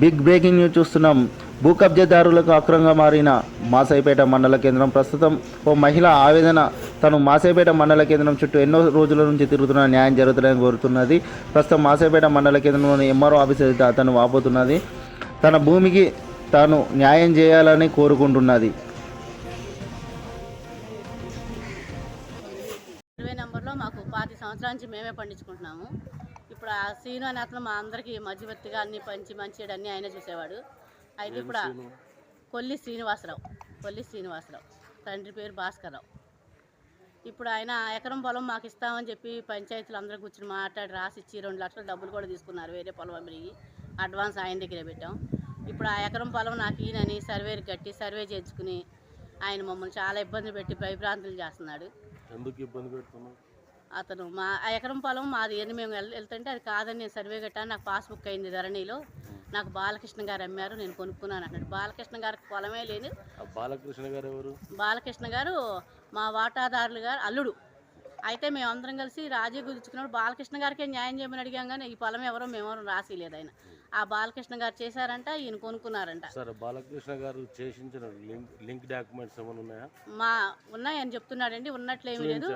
Big breaking news చూస్తున్నాం. భూ కబ్జాదారులకు అక్రంగా మారిన మాసైపేట మండల కేంద్రం. ప్రస్తుతం ఓ మహిళ ఆవేదన తను మాసేపేట మండల కేంద్రం చుట్టూ ఎన్నో రోజుల నుంచి తిరుగుతున్న న్యాయం జరుగుతుందని కోరుతున్నది. ప్రస్తుతం మాసేపేట మండల కేంద్రంలోని ఎంఆర్ఓ ఆఫీస్ ఎదుట వాపోతున్నది. తన భూమికి తాను న్యాయం చేయాలని కోరుకుంటున్నది. ఇరవై నెంబర్లో మాకు పాతి సంవత్సరాల నుంచి మేమే పండించుకుంటున్నాము. ఇప్పుడు ఆ సీను అనే అతను మా అందరికీ మధ్యవర్తిగా అన్ని పంచి మంచిడు అన్నీ ఆయన చూసేవాడు. అయితే ఇప్పుడు ఆ కొల్లి శ్రీనివాసరావు కొల్లి శ్రీనివాసరావు తండ్రి పేరు భాస్కర్రావు. ఇప్పుడు ఆయన ఎకరం పొలం మాకు ఇస్తామని చెప్పి పంచాయతీలు అందరూ కూర్చొని మాట్లాడి రాసి ఇచ్చి రెండు లక్షల డబ్బులు కూడా తీసుకున్నారు. వేరే పొలం అమ్మిగి అడ్వాన్స్ ఆయన దగ్గరే పెట్టాం. ఇప్పుడు ఆ ఎకరం పొలం నాకు ఈయనని సర్వేకి కట్టి సర్వే చేయించుకుని ఆయన మమ్మల్ని చాలా ఇబ్బంది పెట్టి భయభ్రాంతులు చేస్తున్నాడు. ఎందుకు ఇబ్బంది పెడుతున్నావు? అతను మా ఆ ఎకరం పొలం మాది అని మేము వెళ్- వెళ్తుంటే అది కాదని నేను సర్వే కట్టాను నాకు పాస్బుక్ అయింది ధరణిలో. నాకు బాలకృష్ణ గారు అమ్మారు నేను కొనుక్కున్నాను అన్నాడు. బాలకృష్ణ గారికి పొలమే లేదు బాలకృష్ణ గారు ఎవరు? బాలకృష్ణ గారు మా వాటాదారులు గారు అల్లుడు. అయితే మేము అందరం కలిసి రాజీ కుదుర్చుకున్నప్పుడు బాలకృష్ణ గారికే న్యాయం చేయమని అడిగాం కానీ ఈ పొలం ఎవరో మేమెవరో రాసి లేదు ఆయన. ఆ బాలకృష్ణ గారు చేశారంట ఈయన కొనుక్కున్నారంట. సరే బాలకృష్ణ గారు చేసించిన లింక్ డాక్యుమెంట్స్ ఏమైనా ఉన్నాయా? మా ఉన్నాయని చెప్తున్నాడండి ఉన్నట్లేమీ లేదు.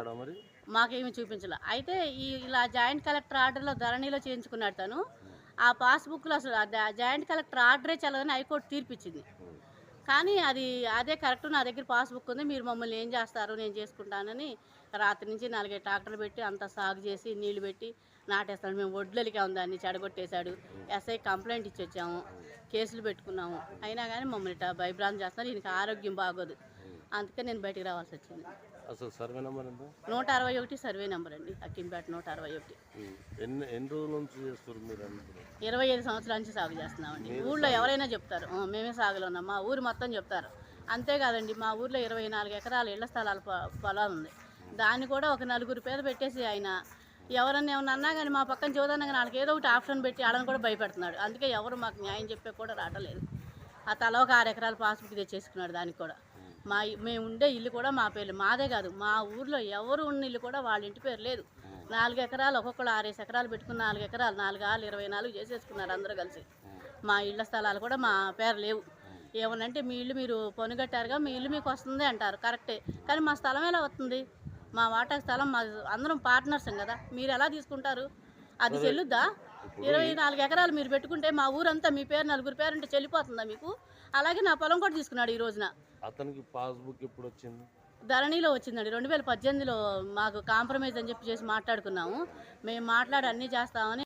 మాకేమి చూపించలే. అయితే ఈ ఇలా జాయింట్ కలెక్టర్ ఆర్డర్లో ధరణిలో చేయించుకున్నాడు తను. ఆ పాస్బుక్లో అసలు జాయింట్ కలెక్టర్ ఆర్డరే చల్లదని హైకోర్టు తీర్పిచ్చింది. కానీ అది అదే కరెక్ట్ నా దగ్గర పాస్బుక్ ఉంది. మీరు మమ్మల్ని ఏం చేస్తారు? నేను చేసుకుంటానని రాత్రి నుంచి నాలుగైదు ట్రాక్టర్లు పెట్టి అంతా సాగు చేసి నీళ్ళు పెట్టి నాటేస్తాడు. మేము ఒడ్లలిగా ఉందాన్ని చెడగొట్టేశాడు. ఎస్ఐ కంప్లైంట్ ఇచ్చి వచ్చాము. కేసులు పెట్టుకున్నాము. అయినా కానీ మమ్మల్ని ఇట్లా భయభ్రాంతి చేస్తున్నారు. ఈయనకి ఆరోగ్యం బాగోదు. అందుకే నేను బయటికి రావాల్సి వచ్చింది. అసలు సర్వే నెంబర్ ఎంత? నూట అరవై ఒకటి సర్వే నెంబర్ అండి అక్కింపేట నూట అరవై ఒకటి. ఎన్ని ఎన్ని రోజుల నుంచి చేస్తారు మీరు అందరూ ఇరవై ఐదు సంవత్సరాల నుంచి సాగు చేస్తున్నామండి. ఊళ్ళో ఎవరైనా చెప్తారు "ఆ, మేమే సాగులో ఉన్నాం మా ఊరు మొత్తం చెప్తారు. అంతేకాదండి మా ఊర్లో ఇరవై నాలుగు ఎకరాల ఇళ్ళ స్థలాల పొ- పొలాలు ఉంది. దాన్ని కూడా ఒక నలుగురు పేద పెట్టేసి ఆయన ఎవరన్నా ఏమన్నా అన్నా కానీ మా పక్కన చూదన్నా కానీ వాళ్ళకి ఏదో ఒకటి ఆప్షన్ పెట్టి వాళ్ళని కూడా భయపెడుతున్నాడు. అందుకే ఎవరు మాకు న్యాయం చెప్పే కూడా రావట్లేదు ఆ తల ఒక ఆరు ఎకరాల పాస్బుక్ తెచ్చేసుకున్నాడు దానికి కూడా. మా మేము ఉండే ఇల్లు కూడా మా పేర్లు మాదే కాదు మా ఊర్లో ఎవరు ఉన్న ఇల్లు కూడా వాళ్ళ ఇంటి పేరు లేదు. నాలుగు ఎకరాలు ఒక్కొక్కరు ఆరేసి ఎకరాలు పెట్టుకుని నాలుగు ఎకరాలు నాలుగు ఆలు ఇరవై నాలుగు చేసేసుకున్నారు అందరూ కలిసి. మా ఇళ్ళ స్థలాలు కూడా మా పేరు లేవు. ఏమనంటే మీ ఇల్లు మీరు పొనుగట్టారుగా మీ ఇల్లు మీకు వస్తుంది అంటారు కరెక్టే. కానీ మా స్థలం ఎలా వస్తుంది? మా వాటా స్థలం మా అందరం పార్ట్నర్స్ కదా మీరు ఎలా తీసుకుంటారు? అది. చెల్లుద్దా? ఇరవై నాలుగు ఎకరాలు మీరు పెట్టుకుంటే మా ఊరంతా మీ పేరు నలుగురు పేరు ఉంటే చెల్లిపోతుందా మీకు? అలాగే నా పొలం కూడా తీసుకున్నాడు ఈ రోజున. అతనికి పాస్బుక్ ఎప్పుడు వచ్చింది? ధరణిలో వచ్చిందండి. రెండు వేల పద్దెనిమిదిలో మాకు కాంప్రమైజ్ అని చెప్పి చేసి మాట్లాడుకున్నాము. మేము మాట్లాడి అన్నీ చేస్తామని